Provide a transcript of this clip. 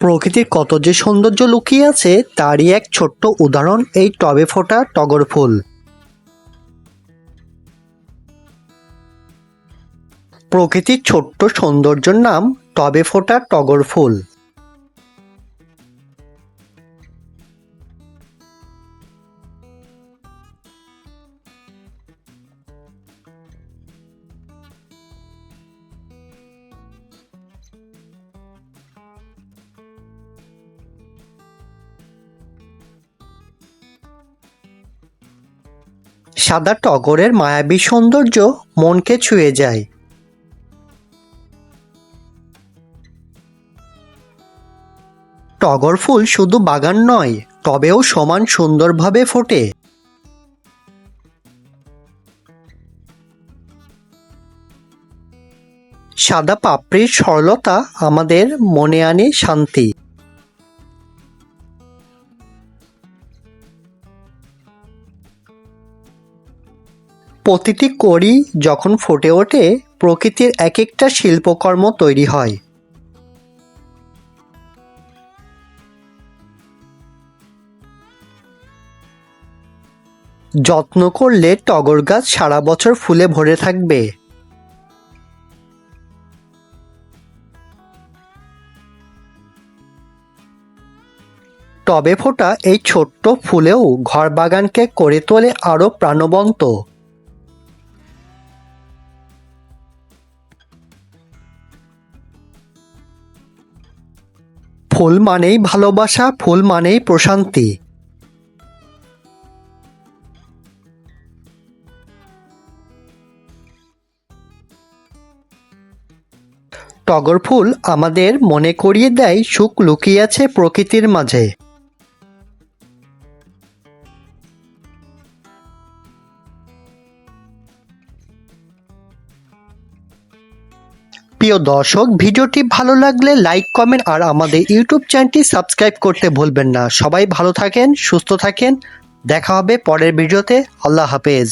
প্রকৃতির কত যে সৌন্দর্য লুকিয়ে আছে, তারই এক ছোট্ট উদাহরণ এই টবে ফোটা টগর ফুল। প্রকৃতির ছোট্ট সৌন্দর্যের নাম টবে ফোটা টগর ফুল। সাদা টগরের মায়াবী সৌন্দর্য মনকে ছুঁয়ে যায়। টগর ফুল শুধু বাগান নয় টবেও সমান সুন্দরভাবে ফোটে। সাদা পাপড়ির সরলতা আমাদের মনে আনে শান্তি। প্রতিটি কড়ি যখন ফুটে ওঠে, প্রকৃতির এক একটা শিল্পকর্ম তৈরি হয়। যত্ন করলে টগর গাছ সারা বছর ফুলে ভরে থাকবে। টবে ফোটা এই ছোট্ট ফুলেও ঘর বাগানকে করে তোলে আরও প্রাণবন্ত। ফুল মানেই ভালোবাসা, ফুল মানেই প্রশান্তি। টগর ফুল আমাদের মনে করিয়ে দেয়, সুখ লুকিয়ে আছে প্রকৃতির মাঝে। প্রিয় দর্শক, ভিডিওটি ভালো লাগলে লাইক কমেন্ট আর আমাদের ইউটিউব চ্যানেলটি সাবস্ক্রাইব করতে ভুলবেন না। সবাই ভালো থাকেন, সুস্থ থাকেন। দেখা হবে পরের ভিডিওতে। আল্লাহ হাফেজ।